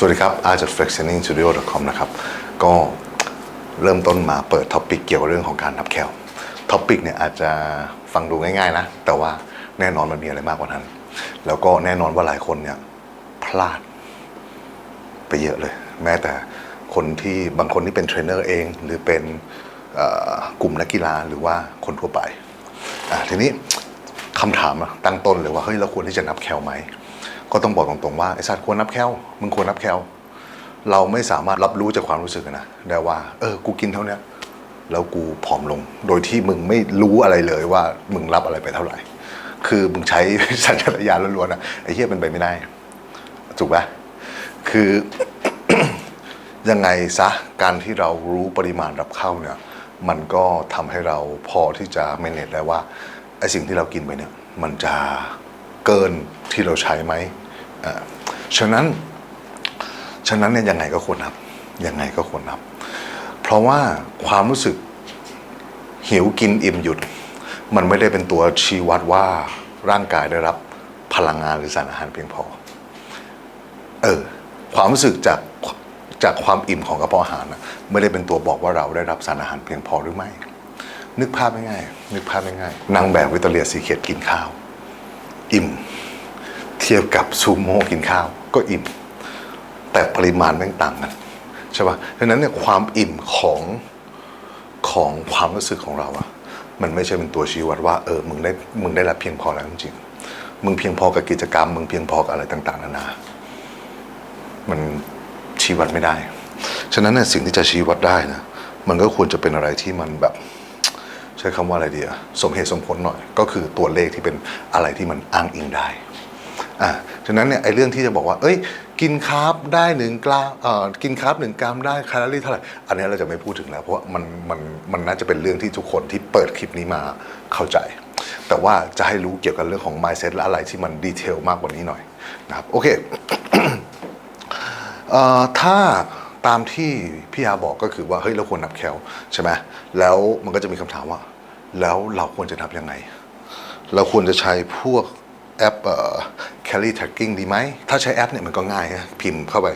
สวัสดีครับอาจาก flexioningstudio.com นะครับ ก็เริ่มต้นมาเปิดท็อปิกเกี่ยวกับเรื่องของการนับแคลท็อปิกเนี่ยอาจจะฟังดูง่ายๆนะ แต่ว่าแน่นอนมันมีอะไรมากกว่านั้น แล้วก็แน่นอนว่าหลายคนเนี่ยพลาดไปเยอะเลย แม้แต่คนที่บางคนที่เป็นเทรนเนอร์เอง หรือเป็นกลุ่มนักกีฬาหรือว่าคนทั่วไปอะทีนี้คำถามตั้งต้นเลยว่าเฮ้ยเราควรที่จะนับแคลไหม ก็ต้องบอกตรงๆว่าไอ้สัตว์ควรนับแคลมึงควรนับแคลเราไม่สามารถรับรู้จากความรู้สึกนะได้ว่า เออ กูกินเท่านี้แล้วกูผอมลง โดยที่มึงไม่รู้อะไรเลยว่ามึงรับอะไรไปเท่าไหร่ คือมึงใช้สัญชาตญาณล้วนๆอะไอ้เหี้ยเป็นไปไม่ได้ ถูกปะคือยังไงซะการที่เรารู้ปริมาณรับเข้าเนี่ย มันก็ทำให้เราพอที่จะ manage ได้ว่าไอ้สิ่งที่เรากินไปเนี่ย มันจะ เกินที่เราใช้ไหมฉะนั้นฉะนั้นเนี่ยยังไงก็ควรนับยังไงก็ควรนับ เพราะว่าความรู้สึกหิวกินอิ่มหยุด มันไม่ได้เป็นตัวชี้วัดว่าร่างกายได้รับพลังงานหรือสารอาหารเพียงพอ เออความรู้สึกจากจากความอิ่มของกระเพาะอาหารนะไม่ได้เป็นตัวบอกว่าเราได้รับสารอาหารเพียงพอหรือไม่ นึกภาพง่ายๆนึกภาพง่ายๆนางแบบวิตาเลียสีเขียดกินข้าว อิ่ม เทียบกับซูโม่กินข้าวก็อิ่ม แต่ปริมาณแม่งต่างกันใช่ปะดังนั้นเนี่ยความอิ่มของของความรู้สึกของเราอะมันไม่ใช่เป็นตัวชี้วัดว่าเออมึงได้มึงได้รับเพียงพอแล้วจริงมึงเพียงพอกับกิจกรรม มึงเพียงพอกับอะไรต่างๆนานา มันชี้วัดไม่ได้ ฉะนั้นเนี่ยสิ่งที่จะชี้วัดได้นะ มันก็ควรจะเป็นอะไรที่มันแบบ ใช้คำว่าอะไรดีอะสมเหตุสมผลหน่อย ก็คือตัวเลขที่เป็นอะไรที่มันอ้างอิงได้อ่าฉะนั้นเนี่ยไอ้เรื่องที่จะบอกว่า เอ้ย กินคาร์บได้หนึ่งกรัมเอ่อกินคาร์บหนึ่งกรัมได้แคลอรี่เท่าไหร่อันนี้เราจะไม่พูดถึงแล้ว เพราะว่ามันมันมันน่าจะเป็นเรื่องที่ทุกคนที่เปิดคลิปนี้มาเข้าใจ แต่ว่าจะให้รู้เกี่ยวกับเรื่องของ mindset และอะไรที่มันดีเทลมากกว่านี้หน่อยนะครับโอเคเอ่อถ้า ตามที่พี่อาบอกก็คือว่าเฮ้ยเราควรนับแคลใช่ไหมแล้วมันก็จะมีคำถามว่า แล้วเราควรจะนับยังไง เราควรจะใช้พวกแอปเอ่อ calorie tracking ดีไหม ถ้าใช้แอปเนี่ยมันก็ง่ายนะพิมพ์เข้าไป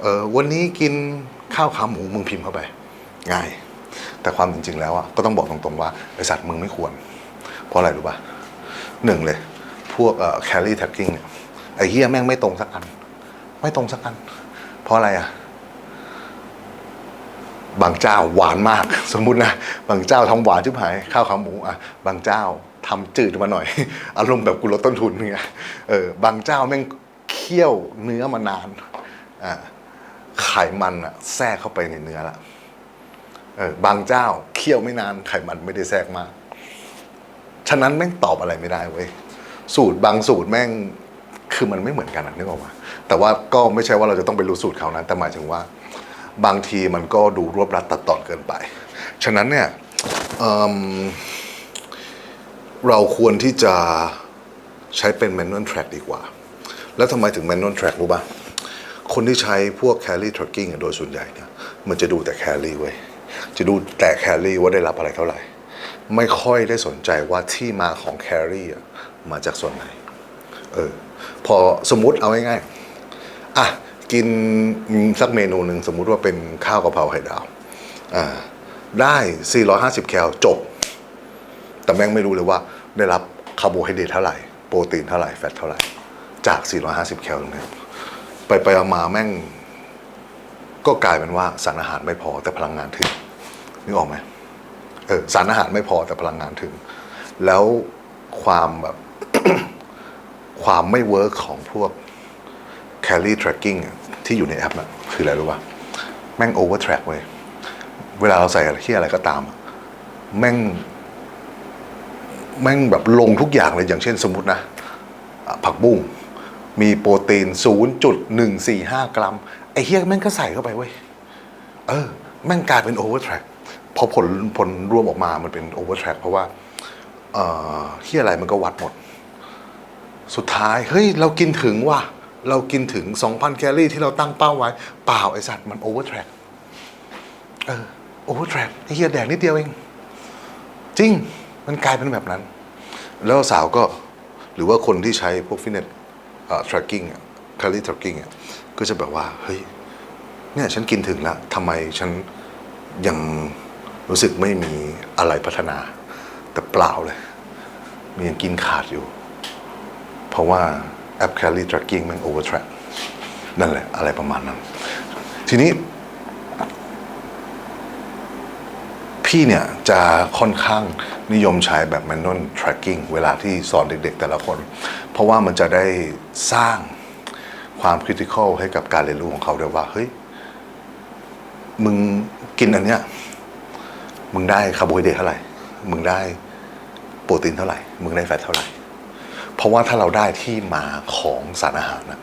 เออวันนี้กินข้าวขาหมูมึงพิมพ์เข้าไป ง่าย แต่ความจริงๆแล้วอะก็ต้องบอกตรงๆว่าไอสัตว์มึงไม่ควร เพราะอะไรรู้ป่ะหนึ่งเลย พวกเอ่อ calorie tracking เนี่ยไอเฮียแม่งไม่ตรงสักอัน ไม่ตรงสักอัน เพราะอะไรอะ บางเจ้าหวานมาก สมมุตินะ บางเจ้าทำหวานชิบหายข้าวขาหมูอะบางเจ้าทำจืดมาหน่อย อารมณ์แบบกูลดต้นทุนเนี่ยเออบางเจ้าแม่งเคี่ยวเนื้อมานานอ่าไขมันอะแทรกเข้าไปในเนื้อละเออบางเจ้าเคี่ยวไม่นานไขมันไม่ได้แทรกมาก ฉะนั้นแม่งตอบอะไรไม่ได้เว้ยสูตรบางสูตรแม่งคือมันไม่เหมือนกันนึกออกมาแต่ว่าก็ไม่ใช่ว่าเราจะต้องไปรู้สูตรเขานะแต่หมายถึงว่า บางทีมันก็ดูรวบรัดตัดตอนเกินไป ฉะนั้นเนี่ยเเราควรที่จะใช้เป็น manual track ดีกว่า แล้วทำไมถึง manual track รู้ป่ะ คนที่ใช้พวก calorie tracking โดยส่วนใหญ่เนี่ยมันจะดูแต่แคลรี่เว้ย จะดูแต่แคลรี่ว่าได้รับอะไรเท่าไหร่ ไม่ค่อยได้สนใจว่าที่มาของแคลรี่มาจากส่วนไหน เออ พอสมมุติเอาง่ายๆอะ กินสักเมนูหนึ่งสมมุติว่าเป็นข้าวกะเพราไข่ดาวอ่าได้ 450 แคลจบ แต่แม่งไม่รู้เลยว่าได้รับคาร์โบไฮเดรตเท่าไหร่ โปรตีนเท่าไหร่ แฟตเท่าไหร่ จาก 450 แคลตรงนี้ไปไปมาแม่ง ก็กลายเป็นว่าสารอาหารไม่พอแต่พลังงานถึงนึกออกไหมเออสารอาหารไม่พอแต่พลังงานถึง แล้วความแบบความไม่เวิร์กของพวก calorie tracking อะ ที่อยู่ในแอปน่ะคืออะไรรู้ป่ะแม่ง over track เว้ยเวลาเราใส่อะไรที่อะไรก็ตาม แม่ง แม่งแบบลงทุกอย่างเลยอย่างเช่นสมมตินะ ผักบุ้งมีโปรตีน 0.145 กรัม ไอ้เฮียแม่งก็ใส่เข้าไปเว้ย เออ แม่งกลายเป็น over track พอผลผลรวมออกมามันเป็น over track เพราะว่าเอ่อเฮียอะไรมันก็วัดหมด สุดท้าย เฮ้ย เรากินถึงว่ะ เรากินถึง 2,000 แคลอรี่ที่เราตั้งเป้าไว้ เปล่าไอสัตว์มัน over track เออ over track ไอเฮียแดกนิดเดียวเอง จริงมันกลายเป็นแบบนั้น แล้วสาวก็หรือว่าคนที่ใช้พวกฟิตเนส tracking อะ calorie tracking ก็จะแบบว่า เฮ้ยเนี่ยฉันกินถึงแล้วทำไมฉันยังรู้สึกไม่มีอะไรพัฒนา แต่เปล่าเลย มันยังกินขาดอยู่ เพราะว่า แอป Calorie Tracking มัน overtrack นั่นแหละ อะไรประมาณนั้น ทีนี้ พี่เนี่ย จะค่อนข้างนิยมใช้แบบ manual tracking เวลาที่สอนเด็กๆ แต่ละคน เพราะว่ามันจะได้สร้างความ critical ให้กับการเรียนรู้ของเขาด้วยว่า เฮ้ย มึงกินอันเนี้ย มึงได้คาร์โบไฮเดรตเท่าไหร่ มึงได้โปรตีนเท่าไหร่ มึงได้แฟตเท่าไหร่ เพราะว่าถ้าเราได้ที่มาของสารอาหารนะ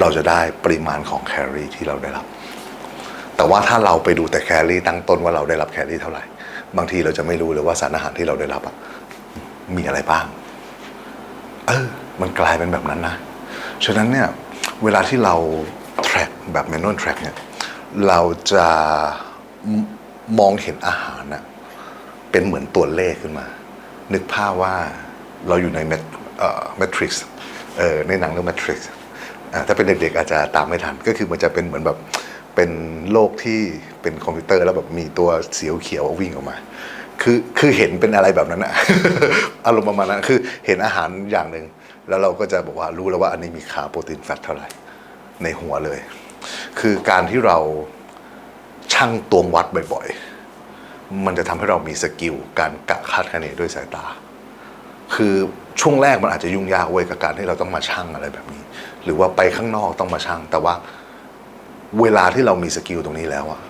เราจะได้ปริมาณของแคลอรี่ที่เราได้รับ แต่ว่าถ้าเราไปดูแต่แคลอรี่ตั้งต้นว่าเราได้รับแคลอรี่เท่าไหร่ บางทีเราจะไม่รู้เลยว่าสารอาหารที่เราได้รับอะมีอะไรบ้าง เออ มันกลายเป็นแบบนั้นนะ ฉะนั้นเนี่ยเวลาที่เรา track แบบ manual track เนี่ย เราจะมมองเห็นอาหารนะเป็นเหมือนตัวเลขขึ้นมา นึกภาพว่า เราอยู่ใน Mat- เอ่อ Matrix เออในหนังเรื่อง Matrix อ่าถ้าเป็นเด็กๆอาจจะตามไม่ทัน ก็คือมันจะเป็นเหมือนแบบเป็นโลกที่เป็นคอมพิวเตอร์แล้วแบบมีตัวเสียวเขียววิ่งออกมา คือคือเห็นเป็นอะไรแบบนั้นอะอารมณ์ประมาณนั้นคือเห็นอาหารอย่างหนึ่งแล้วเราก็จะบอกว่ารู้แล้วว่าอันนี้มีคาร์โปรตีนแฟตเท่าไหร่ ในหัวเลย คือการที่เราชั่งตวงวัดบ่อยๆ มันจะทำให้เรามีสกิลการกะคาดคะเนด้วยสายตา คือช่วงแรกมันอาจจะยุ่งยากเว้ยกับการที่เราต้องมาชั่งอะไรแบบนี้ หรือว่าไปข้างนอกต้องมาชั่ง แต่ว่าเวลาที่เรามีสกิลตรงนี้แล้วอะ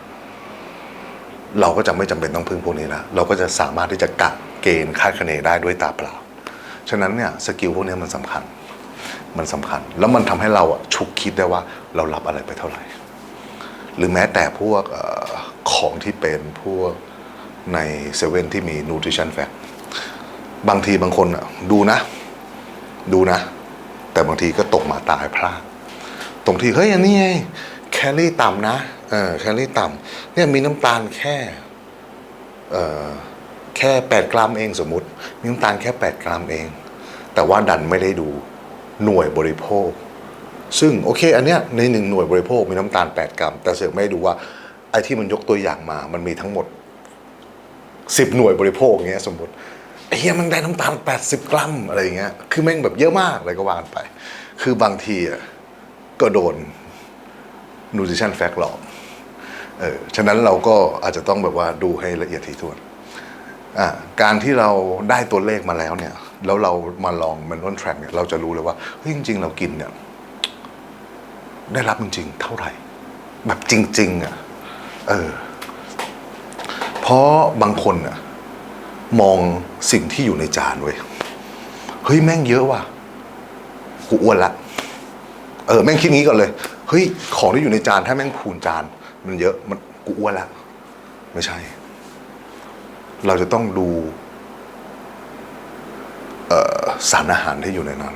เราก็จะไม่จำเป็นต้องพึ่งพวกนี้ละเราก็จะสามารถที่จะกะเกณฑ์คาดคะเนได้ด้วยตาเปล่า ฉะนั้นเนี่ยสกิลพวกนี้มันสำคัญ มันสำคัญ แล้วมันทำให้เราฉุกคิดได้ว่าเรารับอะไรไปเท่าไหร่ หรือแม้แต่พวกของที่เป็นพวกในเซเว่นที่มี nutrition fact บางทีบางคนดูนะ ดูนะ แต่บางทีก็ตกมาตายพลาดตรงที่เฮ้ยอันนี้ไงแคลอรี่ต่ำนะเออแคลอรี่ต่ำเนี่ยมีน้ำตาลแค่เออแค่แปดกรัมเองสมมติ มีน้ำตาลแค่แปดกรัมเอง แต่ว่าดันไม่ได้ดูหน่วยบริโภค ซึ่งโอเค อันเนี้ยในหนึ่งหน่วยบริโภคมีน้ำตาล8กรัม แต่เสือกไม่ได้ดูว่าไอ้ที่มันยกตัวอย่างมา มันมีทั้งหมด10หน่วยบริโภคเงี้ยสมมติ เฮียมันได้น้ำตาล 80 กรัมอะไรอย่างเงี้ย คือแม่งแบบเยอะมากอะไรก็ว่ากันไป คือบางทีอะก็โดน nutrition fact หลอก เออ ฉะนั้นเราก็อาจจะต้องแบบว่าดูให้ละเอียดถี่ถ้วน อะการที่เราได้ตัวเลขมาแล้วเนี่ย แล้วเรามาลองมันร่นแทร็กเนี่ย เราจะรู้เลยว่า เฮ้ยจริง ๆ เรากินเนี่ย ได้รับจริง ๆ เท่าไหร่ แบบจริง ๆ อะ เออ เพราะบางคนอะ มองสิ่งที่อยู่ในจานเว้ยเฮ้ยแม่งเยอะว่ะกูอ้วนละเออแม่งคิดงี้ก่อนเลยเฮ้ยของที่อยู่ในจานถ้าแม่งพูนจาน มันเยอะมันกูอ้วนละไม่ใช่ เราจะต้องดูเออสารอาหารที่อยู่ในนั้น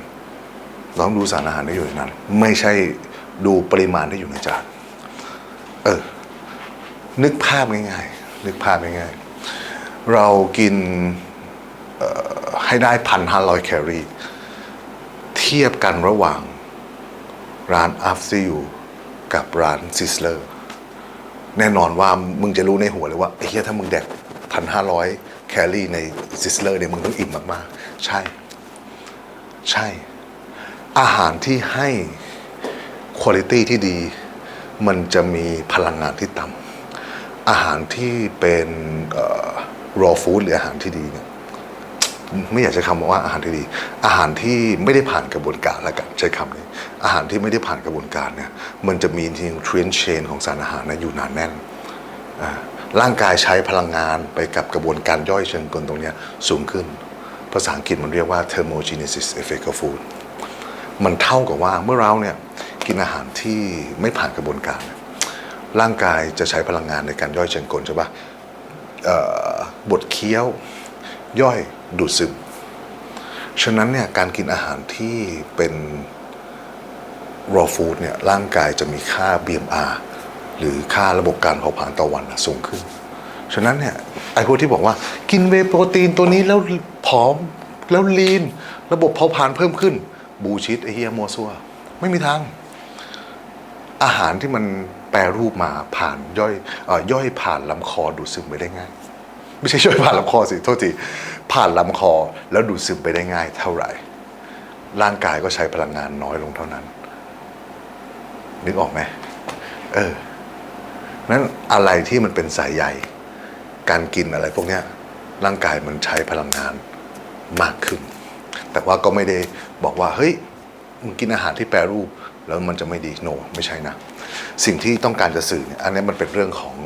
เราต้องดูสารอาหารที่อยู่ในนั้น ไม่ใช่ดูปริมาณที่อยู่ในจาน เออ นึกภาพง่ายๆ นึกภาพง่ายๆ เรากินให้ได้พันห้าร้อยแคลอรี่เทียบกันระหว่างร้าน After You กับร้าน Sizzler แน่นอนว่ามึงจะรู้ในหัวเลยว่าเหี้ยถ้ามึงแดกพันห้าร้อยแคลอรี่ใน Sizzler เนี่ยมึงต้องอิ่มมากๆ ใช่ ใช่ อาหารที่ให้คุณภาพที่ดี มันจะมีพลังงานที่ต่ำอาหารที่เป็นเอ่อ raw food หรืออาหารที่ดีเนี่ยไม่อยากใช้คำว่าอาหารที่ดี อาหารที่ไม่ได้ผ่านกระบวนการแล้วกันใช้คำนี้ อาหารที่ไม่ได้ผ่านกระบวนการเนี่ยมันจะมี nutrient chain ของสารอาหารนะอยู่หนานแน่นร่างกายใช้พลังงานไปกับกระบวนการย่อยเชิงกลตรงนี้สูงขึ้น ภาษาอังกฤษมันเรียกว่า thermogenesis effect of food มันเท่ากับว่าเมื่อเราเนี่ยกินอาหารที่ไม่ผ่านกระบวนการเนี่ยร่างกายจะใช้พลังงานในการย่อยเชิงกลใช่ปะเอ่อ บดเคี้ยว ย่อยดูดซึม ฉะนั้นเนี่ยการกินอาหารที่เป็น raw food เนี่ยร่างกายจะมีค่า BMR หรือค่าระบบการเผาผลาญต่อวันสูงขึ้น ฉะนั้นเนี่ยไอ้พวกที่บอกว่ากินเวโปรตีนตัวนี้แล้วผอมแล้วลีน ระบบเผาผลาญเพิ่มขึ้น บูชิดไอเฮียมัวซัวไม่มีทาง อาหารที่มันแปรรูปมาผ่านย่อยอย่อยผ่านลำคอดูดซึมไปได้ง่าย ไม่ใช่ย่อยผ่านลำคอสิ โทษที ผ่านลำคอแล้วดูดซึมไปได้ง่ายเท่าไหร่ ร่างกายก็ใช้พลังงานน้อยลงเท่านั้น นึกออกไหมเออนั้นอะไรที่มันเป็นสายใยการกินอะไรพวกเนี้ยร่างกายมันใช้พลังงานมากขึ้น แต่ว่าก็ไม่ได้บอกว่า เฮ้ยมึงกินอาหารที่แปรรูป แล้วมันจะไม่ดีโนไม่ใช่นะ สิ่งที่ต้องการจะสื่อเนี่ยอันนี้มันเป็นเรื่องของ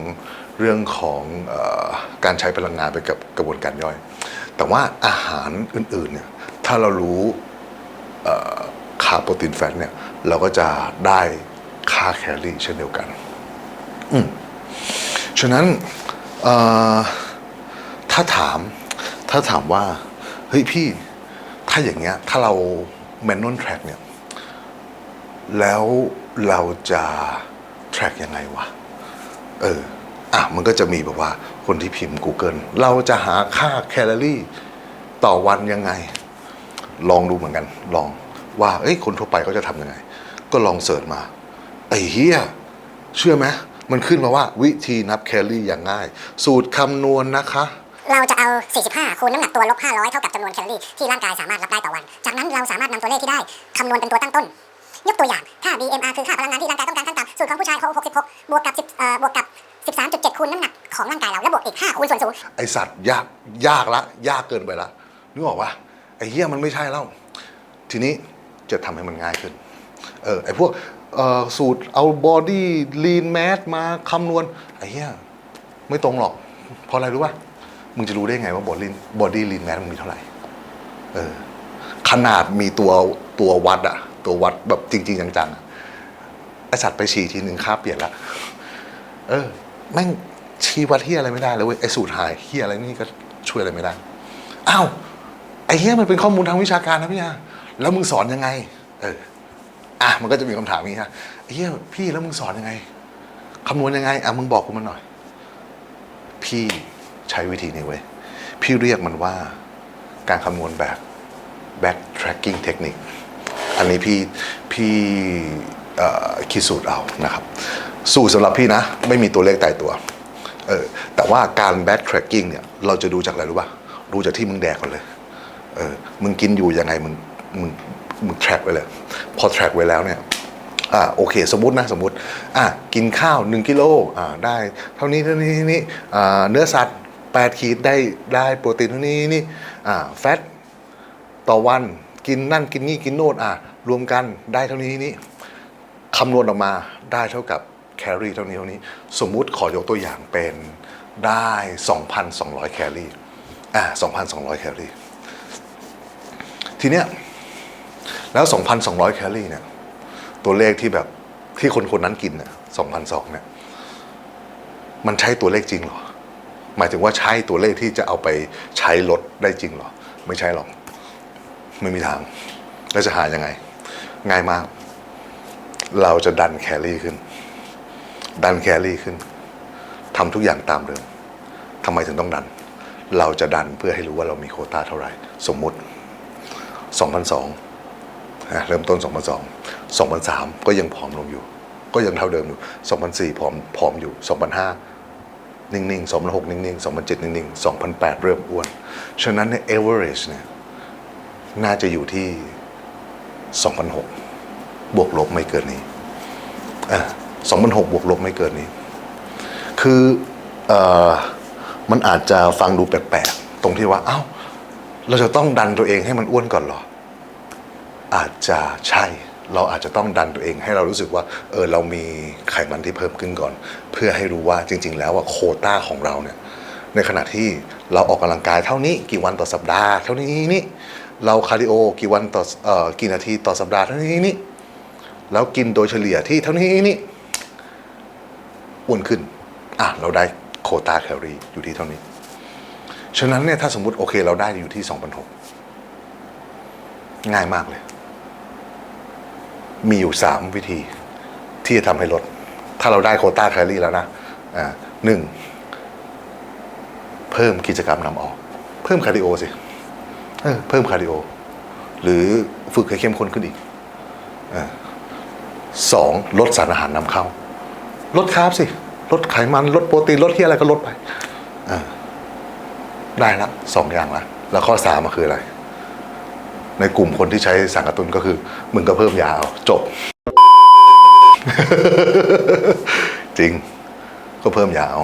เรื่องของออการใช้พลังงานไปกับกระบวนการย่อย แต่ว่าอาหารอื่นๆเนี่ยถ้าเรารู้ค่าโปรตีนแฟตเนี่ยเราก็จะได้ค่าแคลอรี่เช่นเดียวกันฉะนั้นถ้าถามถ้าถามว่า เฮ้ยพี่ถ้าอย่างเงี้ย ถ้าเราแมนนวลแทร็กเนี่ย แล้ว เราจะ track ยังไงวะ เออ อะ มันก็จะมีแบบว่าคนที่พิมพ์ Google เราจะหาค่าแคลอรี่ต่อวันยังไง ลองดูเหมือนกัน ลองว่า เอ้ย คนทั่วไปเขาจะทำยังไง ก็ลองเสิร์ชมา ไอ้เฮียเชื่อไหมมันขึ้นมาว่าวิธีนับแคลอรี่อย่างง่าย สูตรคำนวณนะคะ เราจะเอา 45 คูณน้ำหนักตัวลบ 500 เท่ากับจำนวนแคลอรี่ที่ร่างกายสามารถรับได้ต่อวัน จากนั้นเราสามารถนำตัวเลขที่ได้คำนวณเป็นตัวตั้งต้น ยกตัวอย่างถ้า BMR คือค่าพลังงานที่ร่างกายต้องการขั้นต่ำสูตรของผู้ชายเขา66 บวกกับ10เอ่อบวกกับ 13.7 คูณน้ำหนักของร่างกายเราแล้วบวกอีก 5 คูณส่วนสูงไอสัตว์ยากยากละ ยากเกินไปละนึกออกปะไอเฮียมันไม่ใช่แล้ว ทีนี้จะทำให้มันง่ายขึ้น เออไอพวกเอ่อสูตรเอาบอดี้ลีนแมสมาคำนวณไอเฮี้ยไม่ตรงหรอก เพราะอะไรรู้ป่ะ มึงจะรู้ได้ไงว่าบอดี้บอดี้ลีนแมสมันมีเท่าไหร่ เออขนาดมีตัวตัววัดอะ ตัววัดแบบจริง ๆ จังๆไอสัตว์ไปฉี่ทีหนึ่งค่าเปลี่ยนละ เออแม่งชี้วัดเฮียอะไรไม่ได้เลยเว้ยไอสูตรหายเฮียอะไรนี่ก็ช่วยอะไรไม่ได้อ้าวไอเฮียมันเป็นข้อมูลทางวิชาการนะพี่ฮะแล้วมึงสอนยังไง เออ อะมันก็จะมีคำถามนี้ฮะไอเฮียพี่แล้วมึงสอนยังไงคำนวณยังไงอะมึงบอกกูมาหน่อย พี่ใช้วิธีนี้เว้ยพี่เรียกมันว่าการคำนวณแบบ backtracking technique อันนี้พี่พี่คิดสูตรเอานะครับ สูตรสำหรับพี่นะ ไม่มีตัวเลขตายตัวเออแต่ว่าการ backtracking เนี่ยเราจะดูจากอะไรรู้ป่ะดูจากที่มึงแดกก่อนเลยเออมึงกินอยู่ยังไงมึงมึงมึง track ไว้เลย พอ track ไว้แล้วเนี่ยอ่าโอเค สมมตินะสมมติอะกินข้าว 1กิโลอ่าได้ เท่านี้เท่านี้เท่านี้อ่าเนื้อสัตว์8ขีดได้ได้โปรตีนเท่านี้นี่อ่าแฟตต่อวัน กินนั่นกินนี่กินโน่นอะรวมกันได้เท่านี้นี้คำนวณออกมาได้เท่ากับแคลอรี่เท่านี้เท่านี้ สมมุติขอยกตัวอย่างเป็นได้ 2,200 แคลอรี่อะ2,200 แคลอรี่ ทีเนี้ยแล้ว 2,200 แคลอรี่เนี่ยตัวเลขที่แบบที่คนคนนั้นกินเนี่ย2,200เนี่ยมันใช่ตัวเลขจริงหรอ หมายถึงว่าใช่ตัวเลขที่จะเอาไปใช้ลดได้จริงหรอ ไม่ใช่หรอก ไม่มีทางแล้วจะหายังไง ง่ายมาก เราจะดันแคลรี่ขึ้น ดันแคลรี่ขึ้นทำทุกอย่างตามเดิมทำไมถึงต้องดัน เราจะดันเพื่อให้รู้ว่าเรามีโคต้าเท่าไหร่ สมมุติ 2,002เริ่มต้น 2,002 2,003 ก็ยังผอมลงอยู่ ก็ยังเท่าเดิมอยู่ 2,004 ผอมผอมอยู่ 2,005 นิ่งๆ 2,006 นิ่งๆ 2,007 นิ่งๆ 2,008 เริ่มอ้วน ฉะนั้นใน average เนี่ย น่าจะอยู่ที่2,006บวกลบไม่เกินนี้อะ2,006บวกลบไม่เกินนี้ คือเอ่อมันอาจจะฟังดูแปลกๆ ตรงที่ว่า เอ้า เราจะต้องดันตัวเองให้มันอ้วนก่อนเหรอ อาจจะใช่ เราอาจจะต้องดันตัวเอง ให้เรารู้สึกว่า เออ เรามีไขมันที่เพิ่มขึ้นก่อน เพื่อให้รู้ว่าจริง ๆ แล้วว่าโคต้าของเราเนี่ย ในขณะที่เราออกกำลังกายเท่านี้กี่วันต่อสัปดาห์ เท่านี้นี่ เราคาร์ดิโอกี่วันต่ออกี่นาทีต่อสัปดาห์เท่านี้นี่แล้วกินโดยเฉลี่ยที่เท่านี้นี่อ้วนขึ้นอะเราได้โคตาแคลอรี่อยู่ที่เท่านี้ ฉะนั้นเนี่ยถ้าสมมติโอเคเราได้อยู่ที่2,006ง่ายมากเลย มีอยู่สามวิธีที่จะทำให้ลด ถ้าเราได้โคตาแคลอรี่แล้วนะอ่าหนึ่งเพิ่มกิจกรรมนำออก เพิ่มคาร์ดิโอสิ เพิ่มคาร์ดิโอ หรือฝึกให้เข้มข้นขึ้นอีกอสองลดสารอาหารนำเข้า ลดคาร์บสิ ลดไขมัน ลดโปรตีน ลดที่อะไรก็ลดไปอได้ละสองอย่างละแล้วข้อสามมันคืออะไร ในกลุ่มคนที่ใช้สารกระตุ้นก็คือ มึงก็เพิ่มยาเอาจบ จริงก็เพิ่มยาเอา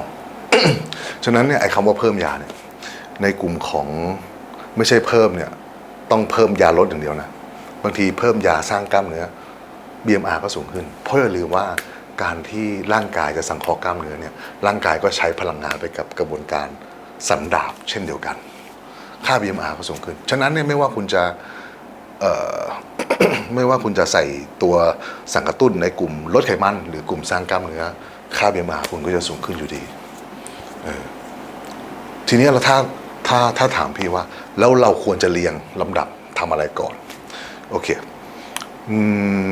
ฉะนั้นเนี่ยไอ้คำว่าเพิ่มยาเนี่ยในกลุ่มของ ไม่ใช่เพิ่มเนี่ยต้องเพิ่มยาลดอย่างเดียวนะ บางทีเพิ่มยาสร้างกล้ามเนื้อ BMR ก็สูงขึ้น เพราะอย่าลืมว่าการที่ร่างกายจะสังเคราะห์กล้ามเนื้อเนี่ยร่างกายก็ใช้พลังงานไปกับกระบวนการสันดาบเช่นเดียวกัน ค่า BMR ก็สูงขึ้น ฉะนั้นเนี่ยไม่ว่าคุณจะไม่ว่าคุณจะใส่ตัวสังกระตุ้นในกลุ่มลดไขมัน หรือกลุ่มสร้างกล้ามเนื้อ ค่า BMR คุณก็จะสูงขึ้นอยู่ดีทีนี้เราถ้า ถ้าถ้าถามพี่ว่า แล้วเราควรจะเรียงลำดับทำอะไรก่อน โอเคอืม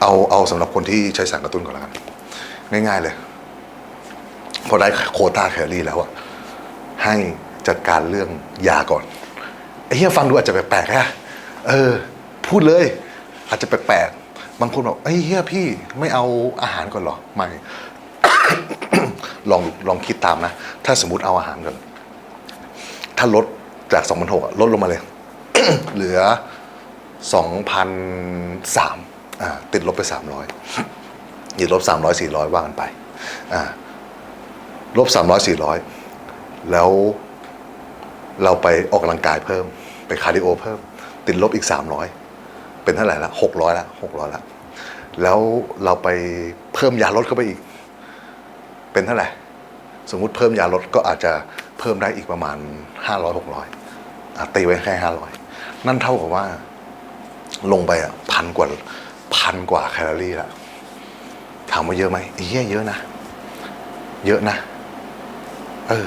เอาเอาสำหรับคนที่ใช้สารกระตุ้นก่อนล้วกัน ง่าย ๆ เลย พอได้โคต้าแคลอรี่แล้วอะให้จัดการเรื่องยาก่อนไอ้เหี้ยฟังดูอาจจะแปลกๆฮะเออ พูดเลย อาจจะแปลกๆบางคนบอกไอ้เหี้ยพี่ไม่เอาอาหารก่อนเหรอ ไม่ ลองลองคิดตามนะ ถ้าสมมติเอาอาหารก่อน ถ้าลดจาก2,600ลดลงมาเลย เหลือ 2,003อ่าติดลบไป 300ติดลบ 300 400 ว่ากันไปอ่าลบ 300 400 แล้วเราไปออกกำลังกายเพิ่ม ไปคาร์ดิโอเพิ่ม ติดลบอีก 300 เป็นเท่าไหร่ละ600ละ600ละแล้วเราไปเพิ่มยาลดเข้าไปอีก เป็นเท่าไหร่ สมมุติเพิ่มยาลดก็อาจจะ พิ่มได้อีกประมาณ 500 600อะตีไว้แค่ 500 นั่นเท่ากับว่าลงไปอะพันกว่าพันกว่าแคลอรี่ละถามว่าเยอะไหมเฮียเยอะนะ เยอะนะ เออ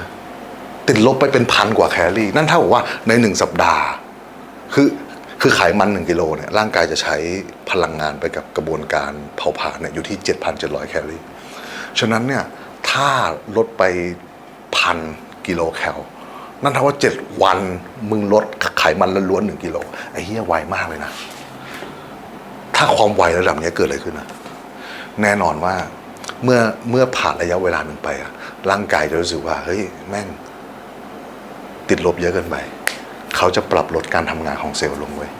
ติดลบไปเป็นพันกว่าแคลอรี่ นั่นเท่ากับว่าในหนึ่งสัปดาห์ คือคือไขมันหนึ่งกิโลเนี่ยร่างกายจะใช้พลังงานไปกับกระบวนการเผาผลาญเนี่ยอยู่ที่ 7,700 แคลอรี่ ฉะนั้นเนี่ยถ้าลดไปพัน กิโลแคลนั่นเท่ากับว่าเจ็ดวันมึงลดไขมันล้วนๆหนึ่งกิโลไอ้เหี้ยไวมากเลยนะ ถ้าความไวระดับนี้เกิดอะไรขึ้นนะแน่นอนว่าเมื่อเมื่อผ่านระยะเวลาหนึ่งไปอะร่างกายจะรู้สึกว่าเฮ้ยแม่ง ติดลบเยอะเกินไป เขาจะปรับลดการทำงานของเซลล์ลงเว้ย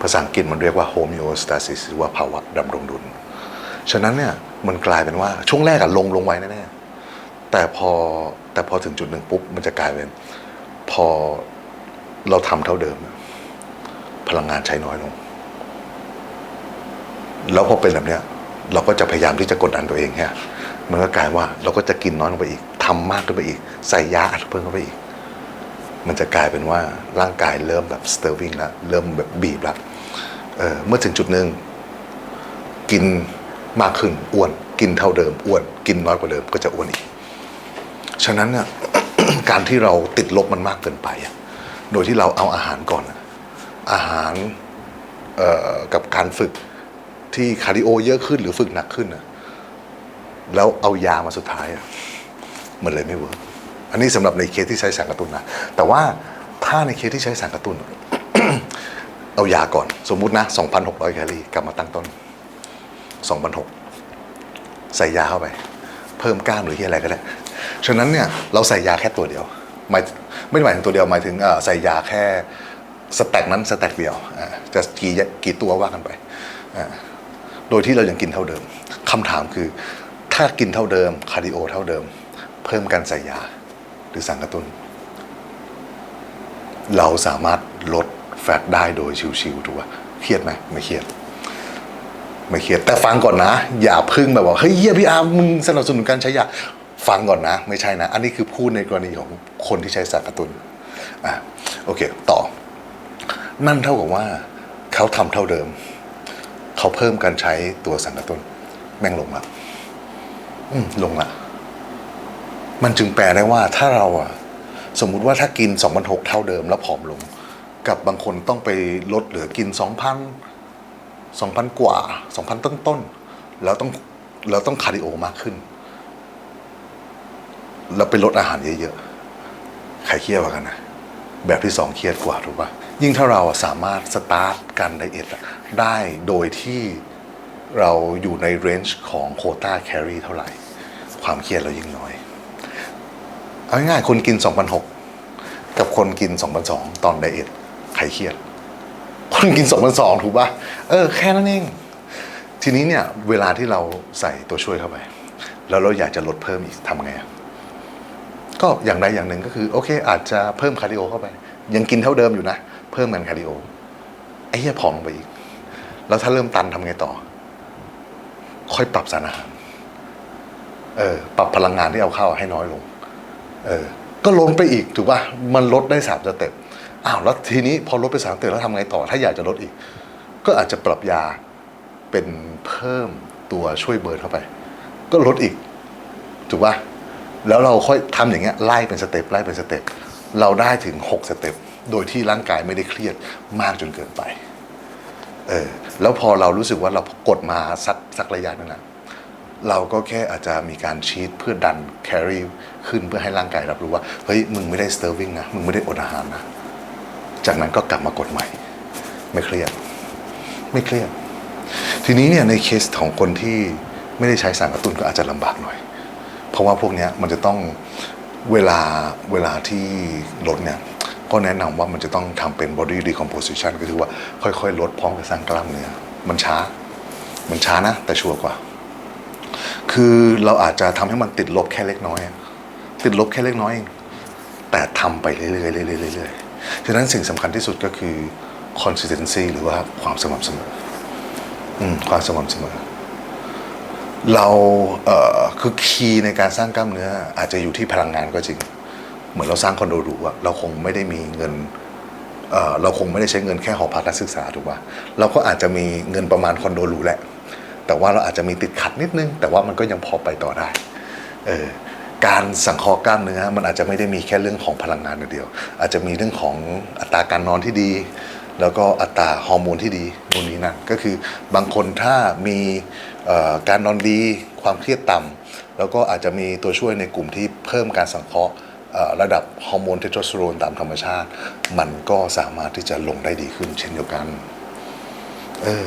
ภาษาอังกฤษมันเรียกว่า homeostasis หรือว่าภาวะดำรงดุล ฉะนั้นเนี่ยมันกลายเป็นว่าช่วงแรกอะลงลงไว้แน่ๆแต่พอ แต่พอถึงจุดหนึ่งปุ๊บมันจะกลายเป็น พอเราทำเท่าเดิม พลังงานใช้น้อยลง แล้วพอเป็นแบบเนี้ย เราก็จะพยายามที่จะกดดันตัวเองเนี่ยมันก็กลายว่าเราก็จะกินน้อยลงไปอีกทำมากขึ้นไปอีก ใส่ยาอัดเพิ่มเข้าไปอีก มันจะกลายเป็นว่าร่างกายเริ่มแบบสเตอร์วิงแล้วเริ่มแบบบีบแล้วเเมื่อถึงจุดหนึ่งกินมากขึ้นอ้วน กินเท่าเดิมอ้วน กินน้อยกว่าเดิมก็จะอ้วนอีก ฉะนั้นเนี่ย การที่เราติดลบมันมากเกินไปอะโดยที่เราเอาอาหารก่อนอะอาหารกับการฝึกที่คาร์ดิโอเยอะขึ้นหรือฝึกหนักขึ้นอะแล้วเอายามาสุดท้ายอะมันเลยไม่เวิร์กอันนี้สำหรับในเคสที่ใช้สารกระตุ้นนะ แต่ว่าถ้าในเคสที่ใช้สารกระตุ้น เอายาก่อน สมมุตินะ 2,600 แคลอรี่กลับมาตั้งต้น 2,600 ใส่ยาเข้าไป เพิ่มกล้ามหรือที่อะไรก็ได้ ฉะนั้นเนี่ยเราใส่ยาแค่ตัวเดียวหมายไม่ได้หมายถึงตัวเดียวหมายถึงใส่ยาแค่สแต็กนั้นสแต็กเดียวจะกี่กี่ตัวว่ากันไป โดยที่เรายังกินเท่าเดิมคำถามคือ ถ้ากินเท่าเดิมคาร์ดิโอเท่าเดิม เพิ่มการใส่ยาหรือสารกระตุ้น เราสามารถลดแฟตได้โดยชิวๆถูกป่ะเครียดไหมไม่เครียดไม่เครียดแต่ฟังก่อนนะ อย่าพึ่งแบบว่าเฮ้ยเฮียพี่อาร์มมึงสนับสนุนการใช้ยา ฟังก่อนนะ ไม่ใช่นะ อันนี้คือพูดในกรณีของคนที่ใช้สารกระตุ้นอะโอเค ต่อ นั่นเท่ากับว่าเขาทำเท่าเดิม เขาเพิ่มการใช้ตัวสารกระตุ้นแม่งลงละอืมลงละมันจึงแปลได้ว่าถ้าเราอะสมมุติว่าถ้ากิน2 0 0 เท่าเดิมแล้วผอมลง กับบางคนต้องไปลดเหลือกิน 2,000 2,000 กว่า 2,000 ต้นต้นๆแล้วต้องแล้วต้องคาร์ดิโอมากขึ้น แล้วไปลดอาหารเยอะๆ ใครเครียดกว่ากันนะ แบบที่สองเครียดกว่าถูกป่ะยิ่งถ้าเราสามารถสตาร์ทการไดเอทได้โดยที่เราอยู่ในเรนจ์ของโคต้าแครีเท่าไหร่ ความเครียดเรายิ่งน้อย เอาง่ายๆคนกิน 2,006 กับคนกิน 2,002 ตอนไดเอทใครเครียด คนกิน 2,002 ถูกปะเออ แค่นั้นเอง ทีนี้เนี่ย เวลาที่เราใส่ตัวช่วยเข้าไป แล้วเราอยากจะลดเพิ่มอีกทำไงอะ ก็อย่างใดอย่างหนึ่งก็คือโอเค อาจจะเพิ่มคาร์ดิโอเข้าไป ยังกินเท่าเดิมอยู่นะ เพิ่มมันคาร์ดิโอไอ้เหี้ยผอมลงไปอีก แล้วถ้าเริ่มตันทำไงต่อ ค่อยปรับสารอาหารเออปรับพลังงานที่เอาเข้าให้น้อยลง เออ ก็ลดไปอีกถูกป่ะมันลดได้สามสเต็ปอ้าวแล้วทีนี้พอลดไปสามสเต็ปแล้วทำไงต่อ ถ้าอยากจะลดอีก ก็อาจจะปรับยาเป็นเพิ่มตัวช่วยเบิร์นเข้าไป ก็ลดอีกถูกป่ะ แล้วเราค่อยทำอย่างเงี้ยไล่เป็นสเต็ปไล่เป็นสเต็ปเราได้ถึงหกสเต็ปโดยที่ร่างกายไม่ได้เครียดมากจนเกินไปเออแล้วพอเรารู้สึกว่าเรากดมาสักสักระยะหนึงนะเราก็แค่อาจจะมีการชีตเพื่อดันแครีขึ้นเพื่อให้ร่างกายรับรู้ว่า เฮ้ย มึงไม่ได้สเตอร์วิงนะ มึงไม่ได้อดอาหารนะ จากนั้นก็กลับมากดใหม่ ไม่เครียด ไม่เครียด ทีนี้เนี่ยในเคสของคนที่ไม่ได้ใช้สารกระตุ้นก็อาจจะลำบากหน่อย ราะว่าพวกนี้มันจะต้องเวลาเวลาที่ลดเนี่ยก็แนะนำว่ามันจะต้องทำเป็น body decomposition ก็คือว่าค่อยๆ ลดพร้อมกับสร้างกล้ามเนื้อมันช้า มันช้านะ แต่ชัวร์กว่า คือเราอาจจะทำให้มันติดลบแค่เล็กน้อย ติดลบแค่เล็กน้อยเองแต่ทำไปเรื่อยๆเรื่อยๆๆฉะนั้นสิ่งสำคัญที่สุดก็คือ consistency หรือว่าความสม่ำเสมอ อืม ความสม่ำเสมอ เราเอ่อคือคีย์ในการสร้างกล้ามเนื้อ อาจจะอยู่ที่พลังงานก็จริง เหมือนเราสร้างคอนโดหรูอะเราคงไม่ได้มีเงินเอ่อเราคงไม่ได้ใช้เงินแค่หอพักนักศึกษาถูกป่ะเราก็อาจจะมีเงินประมาณคอนโดหรูแหละแต่ว่าเราอาจจะมีติดขัดนิดนึง แต่ว่ามันก็ยังพอไปต่อได้เออการสังเคราะห์กล้ามเนื้อมันอาจจะไม่ได้มีแค่เรื่องของพลังงานอย่างเดียว อาจจะมีเรื่องของอัตราการนอนที่ดี แล้วก็อัตราฮอร์โมนที่ดีนู่นนี่นั่นก็คือบางคนถ้ามีการนอนดีความเครียดต่ำแล้วก็อาจจะมีตัวช่วยในกลุ่มที่เพิ่มการสังเคราะห์ระดับฮอร์โมนเทสโทสเตอโรนตามธรรมชาติ มันก็สามารถที่จะลงได้ดีขึ้นเช่นเดียวกัน เออ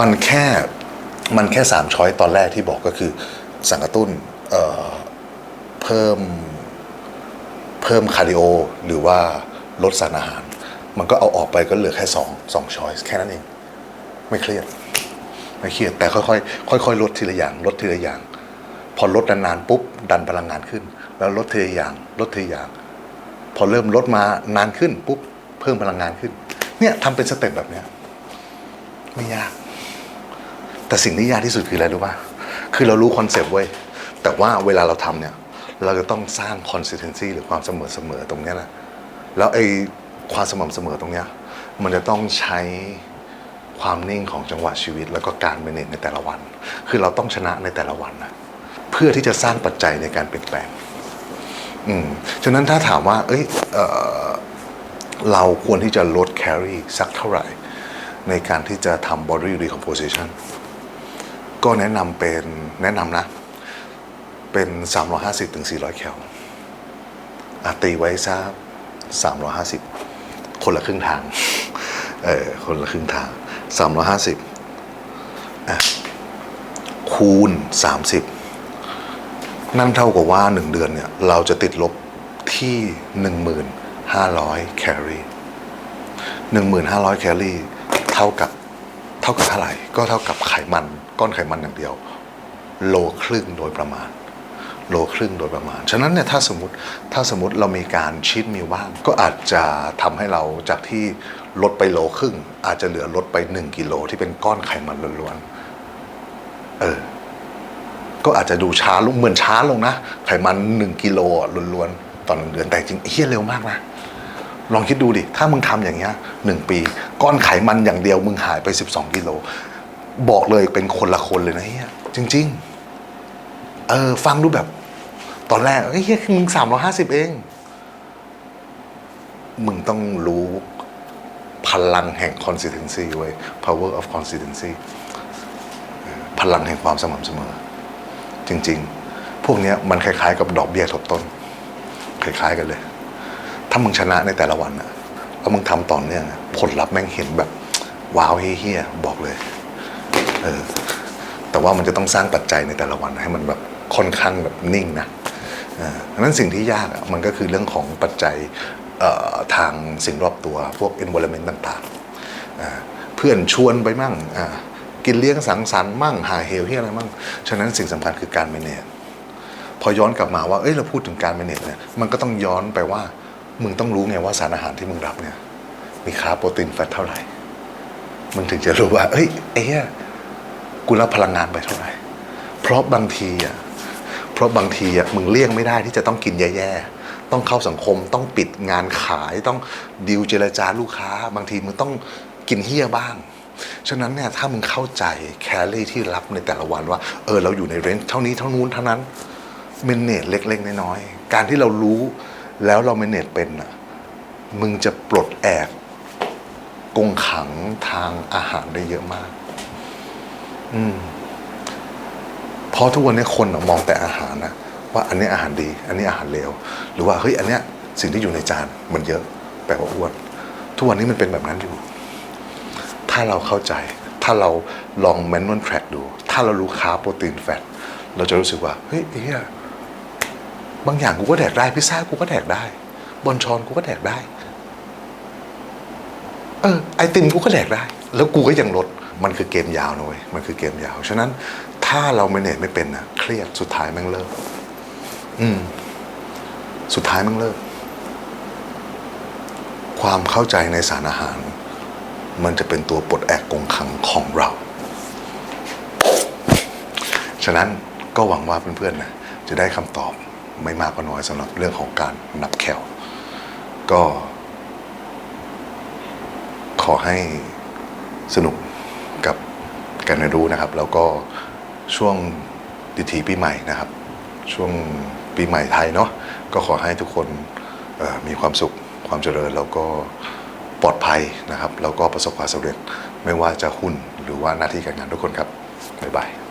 มันแค่ มันแค่สามช้อยตอนแรกที่บอกก็คือ สั่งกระตุ้นเเพิ่ม เพิ่มคาร์ดิโอ หรือว่า ลดสารอาหาร มันก็เอาออกไปก็เหลือแค่สองสองช้อยแค่นั้นเอง ไม่เครียด ไม่เครียด แต่ค่อยๆค่อยๆลดทีละอย่าง ลดทีละอย่าง พอลดนานๆปุ๊บ ดันพลังงานขึ้น แล้วลดทีละอย่าง ลดทีละอย่าง พอเริ่มลดมานานขึ้นปุ๊บ เพิ่มพลังงานขึ้น เนี่ยทำเป็นสเต็ปแบบเนี้ยไม่ยาก แต่สิ่งที่ยากที่สุดคืออะไรรู้ป่ะคือเรารู้คอนเซปต์เว้ยแต่ว่าเวลาเราทำเนี่ย เราจะต้องสร้าง consistency หรือความเสมอเสมอตรงเนี้ยแหละ แล้วไอ้ความสม่ำเสมอตรงเนี้ยมันจะต้องใช้ความนิ่งของจังหวะชีวิต แล้วก็การเมเนจในแต่ละวัน คือเราต้องชนะในแต่ละวันนะเพื่อที่จะสร้างปัจจัยในการเปลี่ยนแปลง อืมฉะนั้นถ้าถามว่า เอ้ยเออเราควรที่จะลดแครี่สักเท่าไหร่ ในการที่จะทำ body recomposition ก็แนะนำเป็นแนะนำนะ เป็น 350ถึง400 แคลอะตีไว้ซะ 350 คนละครึ่งทาง เออ คนละครึ่งทาง 350อะคูณ 30 นั่นเท่ากับว่า 1 เดือนเนี่ย เราจะติดลบที่ 1,500 แคลอรี่1,500 แคลอรี่เท่ากับเท่ากับเท่าไหร่ ก็เท่ากับไขมันก้อนไขมันอย่างเดียว โลครึ่งโดยประมาณ โลครึ่งโดยประมาณ ฉะนั้นเนี่ยถ้าสมมติถ้าสมมติเรามีการชีตมีว่าง ก็อาจจะทำให้เราจากที่ลดไปโลครึ่ง อาจจะเหลือลดไป 1 กิโลที่เป็นก้อนไขมันล้วนๆเออก็อาจจะดูช้าลงเหมือนช้าลงนะ ไขมัน 1 กิโลล้วนๆตอหนึ่งเดือนแต่จริงเฮี้ยเร็วมากนะลองคิดดูดิ ถ้ามึงทำอย่างเงี้ยหนึ่งปี ก้อนไขมันอย่างเดียวมึงหายไป 12 กิโล บอกเลยเป็นคนละคนเลยนะเฮียจริง ๆ เออ ฟังดูแบบ ตอนแรกเฮ้ยเฮียมึงสามร้อยห้าสิบเอง มึงต้องรู้พลังแห่ง consistency เว้ย power of consistency พลังแห่งความสม่ำเสมอ จริง ๆ พวกนี้มันคล้าย ๆ กับดอกเบี้ยทบต้น คล้าย ๆ กันเลย ถ้ามึงชนะในแต่ละวันอะแล้วมึงทำต่อเนื่องผลลัพธ์แม่งเห็นแบบ ว้าวเฮี้ยบอกเลยเออแต่ว่ามันจะต้องสร้างปัจจัยในแต่ละวันให้มันแบบ ค่อนข้างแบบนิ่งนะดังนั้นสิ่งที่ยากอะมันก็คือเรื่องของปัจจัยทางสิ่งรอบตัวพวก environment ต่างๆ เพื่อนชวนไปมั่งกินเลี้ยงสังสรรค์มั่งหาเฮลที่อะไรมั่ง ฉะนั้นสิ่งสำคัญคือการ manage พอย้อนกลับมาว่า เอ้ย เราพูดถึงการ manage เนี่ย มันก็ต้องย้อนไปว่า มึงต้องรู้ไงว่าสารอาหารที่มึงรับเนี่ย มีคาร์บโปรตีนแฟตเท่าไหร่ มึงถึงจะรู้ว่า เอ้ยไอ้เหี้ยกูรับพลังงานไปเท่าไหร่ เพราะบางทีอะ เพราะบางทีอะมึงเลี่ยงไม่ได้ที่จะต้องกินแย่ๆ ต้องเข้าสังคมต้องปิดงานขายต้องดิวเจรจาลูกค้า บางทีมึงต้องกินเฮี้ยบ้าง ฉะนั้นเนี่ยถ้ามึงเข้าใจแคลรี่ที่รับในแต่ละวันว่า เออเราอยู่ในเรนจ์เท่านี้เท่านู้นเท่านั้นเมนเนจเล็กๆน้อยๆการที่เรารู้แล้วเราเมนเนจเป็นอะมึงจะปลดแอกกงขังทางอาหารได้เยอะมาก อืม เพราะทุกวันนี้คนมองแต่อาหารนะว่าอันนี้อาหารดี อันนี้อาหารเลวหรือว่าเฮ้ยอันเนี้ยสิ่งที่อยู่ในจานมันเยอะแปลว่าอ้วนทุกวันนี้มันเป็นแบบนั้นอยู่ ถ้าเราเข้าใจ ถ้าเราลองแมนนวลแทร็กดู ถ้าเรารู้คาโปรตีนแฟตเราจะรู้สึกว่าเฮ้ยไอ้เหี้ยบางอย่างกูก็แดกได้พิซซ่ากูก็แดกได้บอนชอนกูก็แดกได้เออไอติมกูก็แดกได้ แล้วกูก็ยังลดมันคือเกมยาวนะเว้ยมันคือเกมยาว ฉะนั้น ถ้าเราไม่เนตไม่เป็นนะเครียดสุดท้ายแม่งเลิก อืม สุดท้ายแม่งเลิก ความเข้าใจในสารอาหาร มันจะเป็นตัวปลดแอกกงขังของเรา ฉะนั้นก็หวังว่าเพื่อนๆนะจะได้คำตอบไม่มากก็น้อยสำหรับเรื่องของการนับแคลก็ ขอให้สนุกกับการเรียนรู้นะครับ แล้วก็ ช่วงดิถีปีใหม่นะครับ ช่วงปีใหม่ไทยเนาะก็ขอให้ทุกคนมีความสุขความเจริญแล้วก็ปลอดภัยนะครับ แล้วก็ประสบความสำเร็จไม่ว่าจะหุ้นหรือว่าหน้าที่การงานทุกคนครับบ๊ายบาย